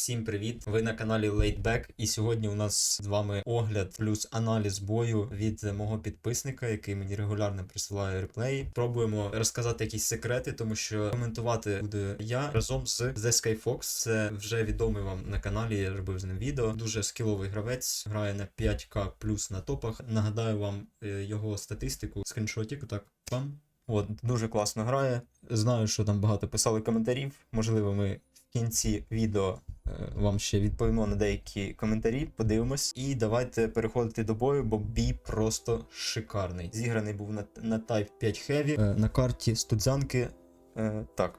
Всім привіт! Ви на каналі Laidback, і сьогодні у нас з вами огляд плюс аналіз бою від мого підписника, який мені регулярно присилає реплеї. Пробуємо розказати якісь секрети, тому що коментувати буду я разом з The Skyfox. Це вже відомий вам на каналі. Я робив з ним відео. Дуже скіловий гравець, грає на 5к плюс на топах. Нагадаю вам е, його статистику, скріншотик. Так, пам. От, дуже класно грає. Знаю, що там багато писали коментарів. Можливо, ми в кінці відео вам ще відповімо на деякі коментарі, подивимось. І давайте переходити до бою, бо бій просто шикарний. Зіграний був на, на Type 5 Heavy е, на карті Студзянки. Е, так,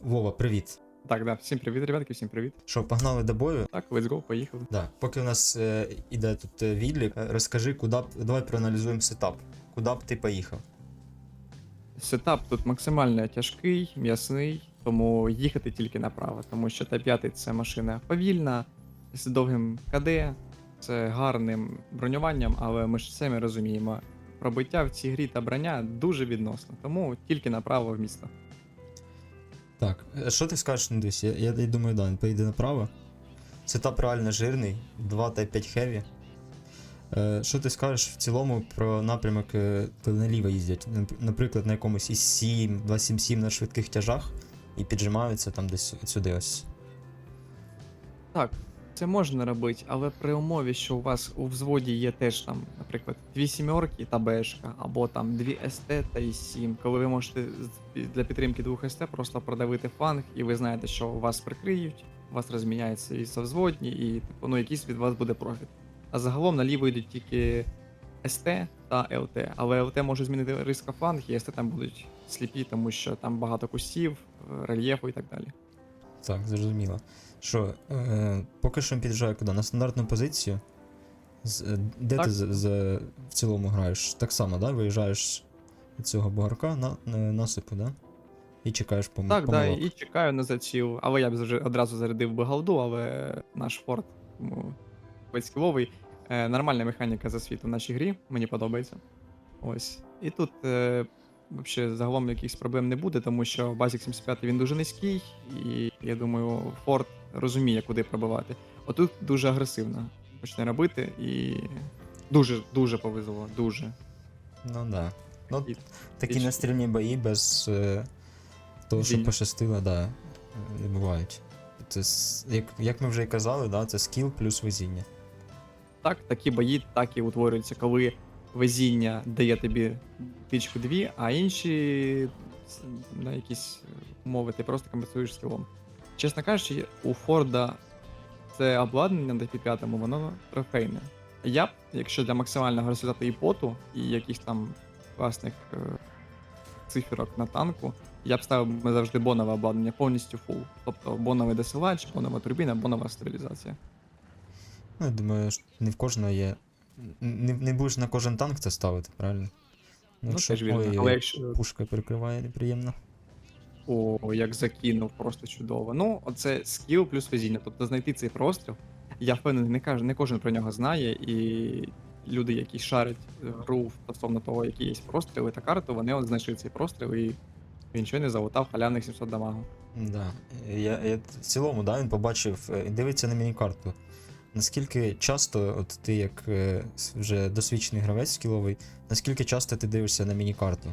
Вова, привіт. Так, да, всім привіт, ребятки, всім привіт. Що, погнали до бою? Так, let's go, поїхали. Да. Поки у нас е, іде тут е, відлік, розкажи, куди б. Давай проаналізуємо сетап. Куди б ти поїхав? Сетап тут максимально тяжкий, м'ясний, тому їхати тільки направо, тому що Т5 це машина повільна, з довгим КД, це гарним бронюванням, але ми ж самі розуміємо, пробиття в цій грі та броня дуже відносно, тому тільки направо в місто. Так, е, що ти скажеш, дивись, я, я, я думаю, да, він поїде направо. Сетап реально жирний, 2 та 5 хеві. Е, що ти скажеш в цілому про напрямок, е, коли наліво їздять? Наприклад, на якомусь із 7, 277 на швидких тяжах і піджимаються там десь сюди ось. Так, це можна робити, але при умові, що у вас у взводі є теж там, наприклад, дві сімерки та бешка, або там дві СТ та і 7 коли ви можете для підтримки двох СТ просто продавити фланг, і ви знаєте, що вас прикриють, вас розміняється і совзводні, і типу, ну, якийсь від вас буде профіт. А загалом наліво йдуть тільки СТ та ЛТ, але ЛТ може змінити риска фланг, і СТ там будуть сліпі, тому що там багато кустів, е, рельєфу і так далі. Так, зрозуміло. Що, е, поки що він під'їжджає куди? На стандартну позицію. З, е, де Так. ти з, з, в цілому граєш? Так само, да? Виїжджаєш від цього бугарка на, на насипу, да? І чекаєш пом- Так, да, і чекаю на заціл. Але я б одразу зарядив би голду, але наш форт ну, скіловий. Е, нормальна механіка за світ в нашій грі, мені подобається. Ось. І тут е, взагалі загалом якихось проблем не буде, тому що Basic 75 він дуже низький, і я думаю, форт розуміє, куди пробивати. Отут дуже агресивно почне робити, і дуже дуже повезло, дуже. Ну да. Ну, І- такі і- настрільні бої без е, того, що пощастило, да, не бувають. Це, як, як ми вже і казали, да, це скіл плюс везіння. Так, такі бої так і утворюються, коли везіння дає тобі тичку дві, а інші на якісь умови ти просто компенсуєш скілом. Чесно кажучи, у Форда це обладнання на Т5, воно трофейне. Я б, якщо для максимального результату і поту, і якихось там класних е, циферок на танку, я б ставив завжди бонове обладнання повністю фул. Тобто боновий досилач, бонова турбіна, бонова стабілізація. Ну, я думаю, що не в кожного є. Не, не будеш на кожен танк це ставити, правильно? Ну, якщо теж вірно. ой, Але якщо пушка перекриває неприємно. О, як закинув, просто чудово. Ну, оце скіл плюс везіння. Тобто знайти цей простріл. Я впевнений, не каже, не кожен про нього знає, і люди, які шарять е, гру стосовно того, які є простріли та карту, вони от знайшли цей простріл і він щойно залутав халявних 700 дамагу. Да. Я, я в цілому, да, він побачив, е, дивиться на міні-карту. Наскільки часто, от ти як е, вже досвідчений гравець скіловий, наскільки часто ти дивишся на міні-карту?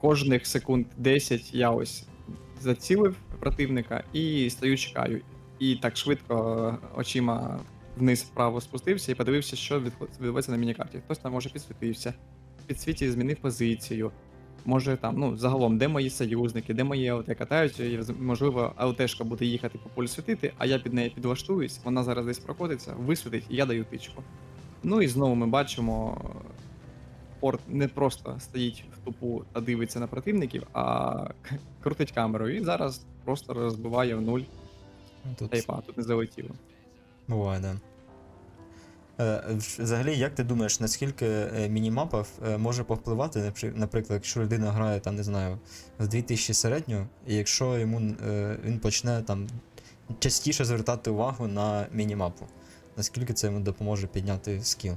Кожних секунд 10 я ось зацілив противника і стою, чекаю. І так швидко е, очима вниз вправо спустився і подивився, що відбувається на мінікарті. Хтось там може підсвітився, в підсвіті змінив позицію. Може там, ну, загалом, де мої союзники, де мої ЛТ катаються, і можливо, ЛТшка буде їхати по полю світити, а я під нею підлаштуюсь, вона зараз десь прокотиться, висвітить, і я даю тичку. Ну і знову ми бачимо, Форд не просто стоїть в тупу та дивиться на противників, а крутить камеру. І зараз просто розбиває в нуль Тут тайпа, тут не залетіло. буває, да. Е, Взагалі, як ти думаєш, наскільки е, мінімапа е, може повпливати, наприклад, якщо людина грає там, не знаю, в 2000 середню, і якщо йому він почне там частіше звертати увагу на мінімапу, наскільки це йому допоможе підняти скіл?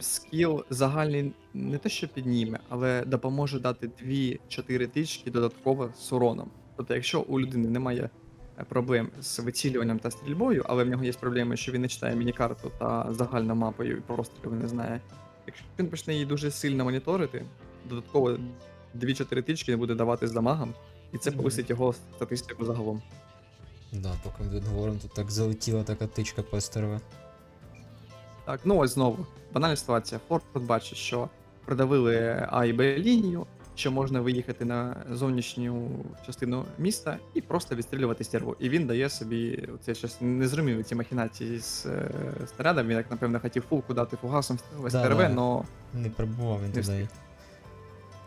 Скіл загальний не те, що підніме, але допоможе дати 2-4 тички додатково з уроном. Тобто, якщо у людини немає проблем з вицілюванням та стрільбою, але в нього є проблеми, що він не читає міні-карту та загальну мапою і прострілів не знає. Якщо він почне її дуже сильно моніторити, додатково 2-4 тички не буде давати з дамагом, і це повисить його статистику загалом. Да, поки ми тут говоримо, тут так залетіла така тичка по СТРВ. Так, ну ось знову. Банальна ситуація. Форд бачить, що продавили А і Б лінію, що можна виїхати на зовнішню частину міста і просто відстрілювати стерву. І він дає собі. Це щось не зрозумів ці махінації з е, снарядом. Він як напевно хотів фулку дати фугасом в СТРВ, Да-да. але Не пробував він туди.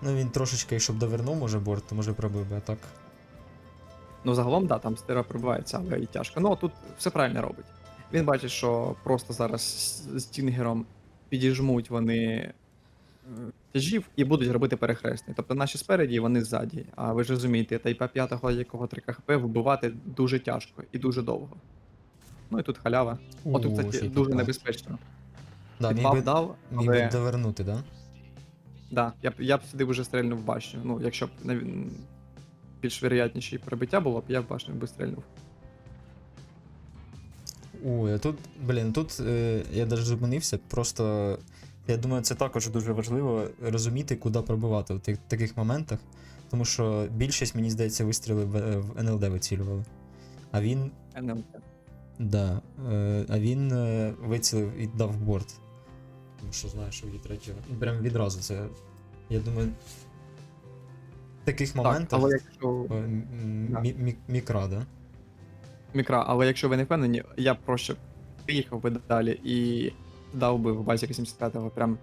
Ну він трошечки, якщо б довернув, може борт, то може пробив би, а так. ну загалом, да, там стерва пробивається, але і тяжко. Ну тут все правильно робить. Він бачить, що просто зараз з- Тінгером підіжмуть вони тяжів і будуть робити перехресний. Тобто наші спереді, вони ззаді. А ви ж розумієте, тайпа 5 якого 3 хп вбивати дуже тяжко і дуже довго. Ну і тут халява. От тут, кстати, дуже небезпечно. Да, міг би, дав, міг би але довернути, да? да, я б я б сюди вже стрельнув в башню. Ну, якщо б нав- більш вероятніше бриття було б, я в башню би стрельнув. Ой, а тут, блін, тут е, я навіть зупинився, просто. Я думаю, це також дуже важливо розуміти, куди пробивати в таких моментах. Тому що більшість, мені здається, вистріли в, в НЛД вицілювали. А він. НМТ. Да. Е, а він е, вицілив і дав борт. Тому що знаєш, що від третього. Прям відразу це. Я думаю. В таких Так, моментах. але якщо е, мікра, да? мікра, але якщо ви не впевнені, я проще приїхав би далі і дав би в базі 85-го прям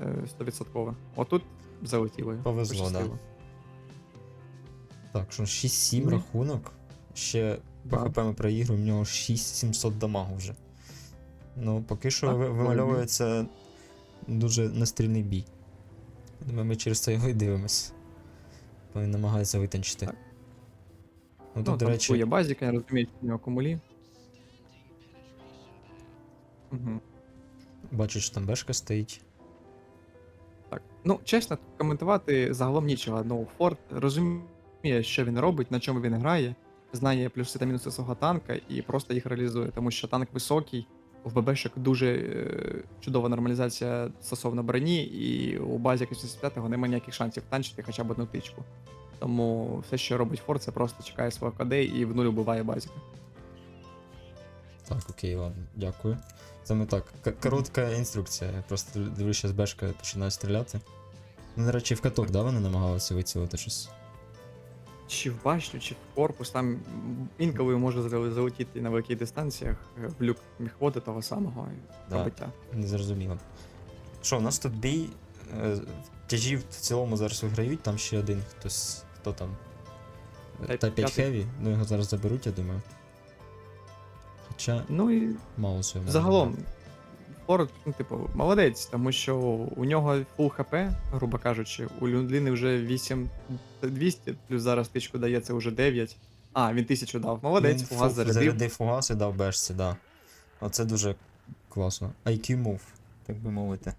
е, 100%. Отут залетіло. Повезло, пощастило. Так, що 6-7 Ні. рахунок. Ще по Да. ХП ми проігруємо, в нього 6700 дамагу вже. Ну, поки що Так, вимальовується дуже настрільний бій. Думаю, ми через це його і дивимось. Бо він намагається витанчити. Так. Ну, Ну, до там речі, є базіка, я розумію, що в нього кумулі. Угу. Бачу, що там бешка стоїть. Так. Ну, чесно, коментувати загалом нічого. Ну, Форд розуміє, що він робить, на чому він грає, знає плюси та мінуси свого танка і просто їх реалізує, тому що танк високий, в ББшок дуже е, чудова нормалізація стосовно броні, і у базі 85-го немає ніяких шансів танчити хоча б одну тичку. Тому все, що робить Форд, це просто чекає свого КД і в нуль убиває базіка. Так, окей, ладно, дякую. Це ми так. Коротка інструкція. Я просто дивлюся з бешка починаю стріляти. Ну, до речі, в каток, да, вони намагалися вицілити щось. Чи в башню, чи в корпус, там інколи може зал- залетіти на великих дистанціях е, в люк міхводи того самого і Да. пробиття. Не зрозуміло. Що, у нас тут бій. е, Тяжів в цілому зараз виграють, там ще один хтось. Хто там? Та- Та 5 п'ятий. Heavy, ну його зараз заберуть, я думаю. Хоча Ну і мало своєму. загалом, Форд, ну, типу, молодець, тому що у нього фул хп, грубо кажучи, у людини вже 8200, плюс зараз тичку дає це вже 9. А, він 1000 дав. Молодець, фугас зарядив. Зарядив фугас і дав бешці, да. Оце дуже класно. IQ move, так би мовити.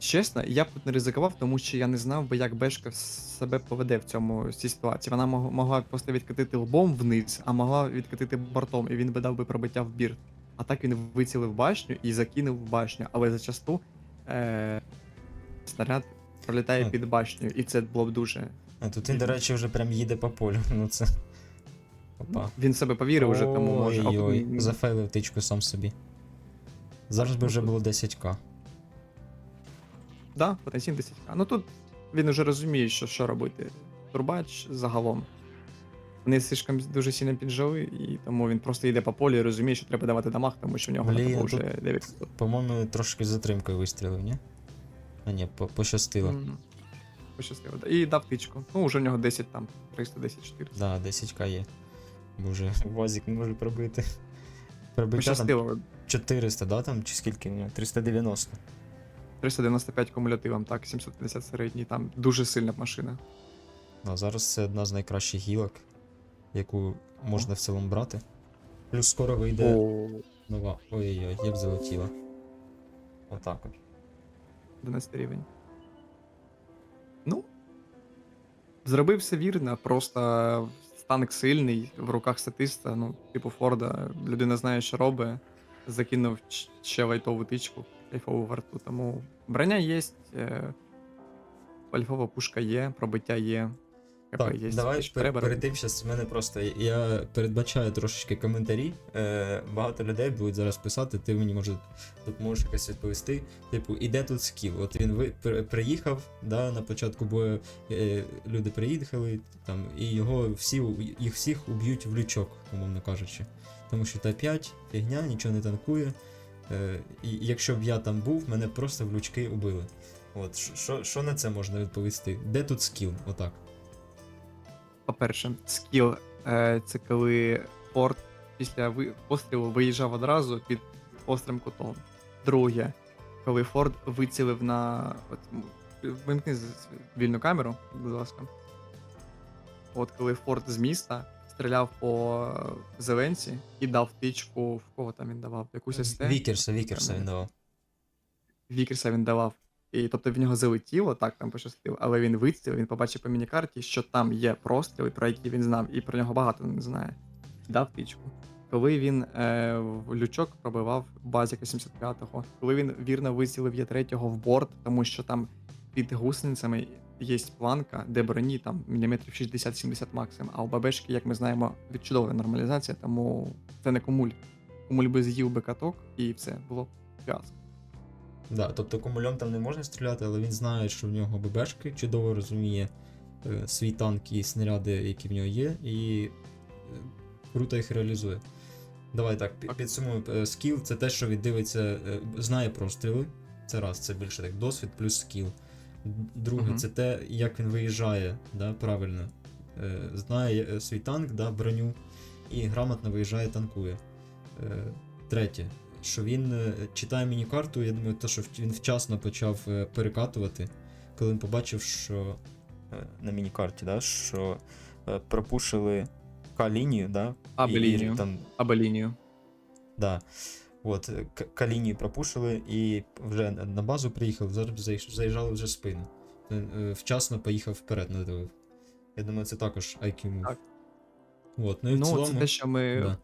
Чесно, я б тут не ризикував, тому що я не знав би, як Бешка себе поведе в цьому в цій ситуації. Вона мог- могла просто відкатити лбом вниз, а могла відкатити бортом, і він би дав би пробиття в бірт. А так він вицілив башню і закинув в башню, але зачасту е- снаряд пролітає Ну. під башню, і це було б дуже. А тут він, до речі, вже прям їде по полю. Ну це. Опа. Він себе повірив уже, тому може. А Ой-ой, зафейлив тичку сам собі. Зараз би вже було 10к. Да, потенційно 10 Ну тут він уже розуміє, що, що робити. Турбач загалом. Вони слишком дуже сильно піджали, і тому він просто йде по полю і розуміє, що треба давати дамаг, тому що в нього Блін, на тут- вже 9 По-моєму, трошки затримкою вистрілив, ні? А ні, по- пощастило. М, Пощастило. да. І дав тичку. Ну, вже в нього 10 там, 310 400 Да, 10к є. Боже, Вазік не може пробити. Пробиття там Пощастило. 400, да, там, чи скільки 390. 395 кумулятивом, так, 750 середній, там дуже сильна машина. Да, зараз це одна з найкращих гілок, яку можна в цілому брати. Плюс скоро вийде нова. Ой-ой-ой, як залетіла. Отак от. 11 рівень. Ну. Зробив все вірно, просто танк сильний, в руках статиста, ну, типу Форда, людина знає, що робить, закинув ще лайтову тичку, кайфову варту. Тому броня є, е, альфова пушка є, пробиття є. КП Так, є. давай треба перед тим, що в мене просто я передбачаю трошечки коментарі. Е, багато людей будуть зараз писати, ти мені може тут можеш якось відповісти. Типу, іде тут скіл? От він ви, при- приїхав, да, на початку бою е, люди приїхали, там, і його всі, їх всіх уб'ють в лючок, умовно кажучи. Тому що Т5, фігня, нічого не танкує. Е, і якщо б я там був, мене просто в лючки убили. От, що- на це можна відповісти? Де тут скіл? Отак. По-перше, скіл е, це коли Форд після ви- пострілу виїжджав одразу під острим кутом. Друге, коли Форд вицілив на. От, вимкни вільну камеру, будь ласка. От коли Форд з міста стріляв по зеленці і дав тичку, в кого там він давав? Якусь СТ? Вікерса, Вікерса він давав. Вікерса він давав. І тобто в нього залетіло, так там пощастило, але він вицілив, він побачив по мінікарті, що там є простріли, про які він знав, і про нього багато не знає. Дав тичку. Коли він е, в лючок пробивав базіка 75-го, коли він вірно вицілив є третього в борт, тому що там під гусеницями є планка, де броні там міліметрів 60-70 максимум, а у бабешки, як ми знаємо, відчудова нормалізація, тому це не комуль. Комуль би з'їв би каток і все, було фіаско. Да, тобто комульом там не можна стріляти, але він знає, що в нього ББшки, чудово розуміє е, свій танк і снаряди, які в нього є, і е, круто їх реалізує. Давай Так. підсумуємо. Е, Скіл це те, що він дивиться, е, знає простріли. Це раз, це більше так, досвід плюс скіл. Друге, Мгм. це те, як він виїжджає, да, правильно. Е, Знає е, свій танк, да, броню, і грамотно виїжджає, танкує. Е, Третє, що він читає міні-карту, я думаю, то, що він вчасно почав перекатувати, коли він побачив, що на міні-карті, да, що пропушили К-лінію, да, Або лінію. Там, Або лінію. да, от, е, К- пропушили і вже на базу приїхав, зараз заїжджали вже в спину. Е, вчасно поїхав вперед, надавив. Я думаю, це також IQ move. Так. От, ну і в Ну, цілому. це те, що ми. да.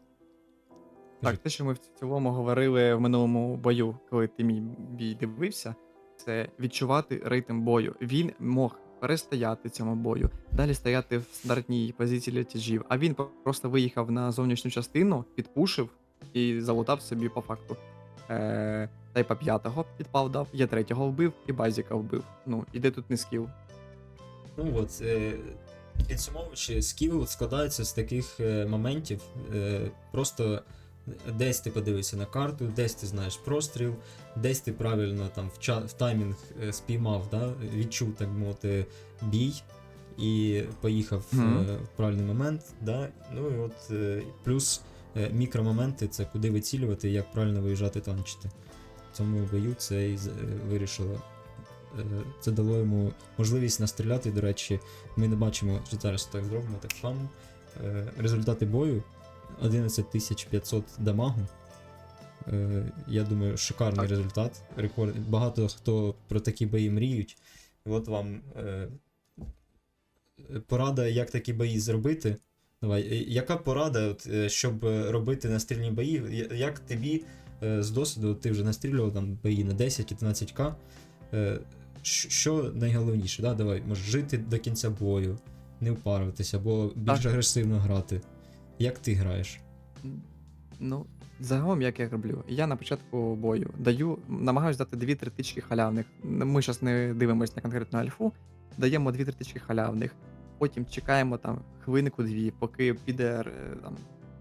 Так, те, що ми в цілому говорили в минулому бою, коли ти мій бій дивився, це відчувати ритм бою. Він мог перестояти цьому бою, далі стояти в стандартній позиції для тяжів, а він просто виїхав на зовнішню частину, підпушив і залутав собі по факту. Е, Тайпа п'ятого підпав дав, я третього вбив і базіка вбив. Ну, іде тут не скіл. Ну от, е, підсумовуючи, скіл складається з таких е, моментів. Е, просто десь ти подивишся на карту, десь ти знаєш простріл, десь ти правильно там в, ча- в таймінг е, спіймав, да, відчув, так мовити, бій і поїхав Мгм. е, в правильний момент. Да. Ну і от е, плюс мікромоменти це куди вицілювати як правильно виїжджати танчити. В цьому бою це і е, вирішило. Е, Це дало йому можливість настріляти. До речі, ми не бачимо, що зараз так зробимо, так само. Е, Результати бою 11500 дамагу. Е, Я думаю, шикарний Так. результат. Рекорд. Багато хто про такі бої мріють. От вам е, порада, як такі бої зробити. Давай, е, яка порада, от, е, щоб е, робити настрільні бої? Як тобі з досвіду, ти вже настрілював там бої на 10-15к. Е, Що найголовніше, да? Давай, може жити до кінця бою, не впаруватися, або більш Так. агресивно грати. Як ти граєш? Ну, загалом, як я роблю, я на початку бою даю, намагаюся дати 2-3 тички халявних. Ми зараз не дивимося на конкретну альфу, даємо 2-3 тички халявних. Потім чекаємо там хвилинку дві, поки піде е, там,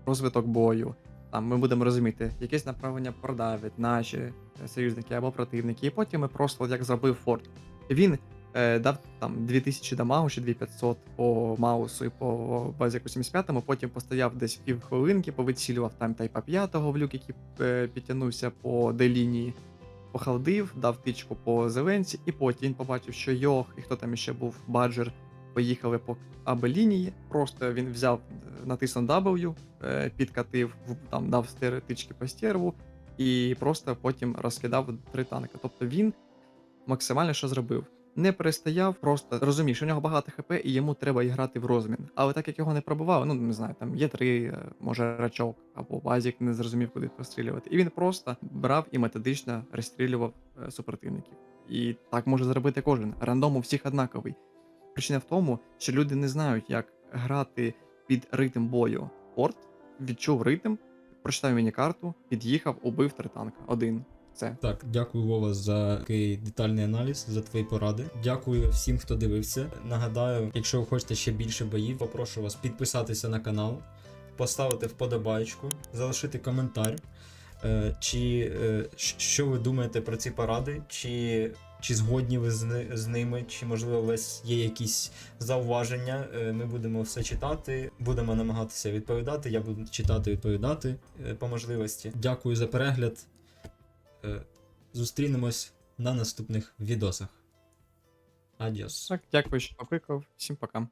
розвиток бою. Там ми будемо розуміти, якесь направлення продавить наші е, союзники або противники. І потім ми просто, як зробив Форд. Він е, дав там 2000 дамагу чи 2500 по Маусу і по базіку 75-му, потім постояв десь півхвилинки, повицілював там тайпа 5-го в люк, який е, підтягнувся по Д-лінії, похалдив, дав тичку по зеленці, і потім побачив, що Йох і хто там ще був, Баджер, поїхали по АБ-лінії, просто він взяв, е, натиснув W, е, підкатив, там дав стери тички по стерву, і просто потім розкидав три танки. Тобто він максимально що зробив? не перестояв, просто розумів, що в нього багато хп і йому треба і грати в розмін. Але так як його не пробував, ну не знаю, там є три, е, може рачок або базік не зрозумів, куди пострілювати. І він просто брав і методично розстрілював супротивників. І так може зробити кожен. Рандом у всіх однаковий. Причина в тому, що люди не знають, як грати під ритм бою. Порт відчув ритм, прочитав міні-карту, під'їхав, убив три танка. Один. Все. Так, дякую Вова за такий детальний аналіз, за твої поради. Дякую всім, хто дивився. Нагадаю, якщо ви хочете ще більше боїв, попрошу вас підписатися на канал, поставити вподобайку, залишити коментар. Е, Чи е, що ви думаєте про ці поради? Чи, чи згодні ви з, з ними, чи можливо у вас є якісь зауваження? Е, Ми будемо все читати, будемо намагатися відповідати. Я буду читати, відповідати е, по можливості. Дякую за перегляд. Е, Зустрінемось на наступних відосах. Адіос. Так, дякую, що покликав. Всім пока.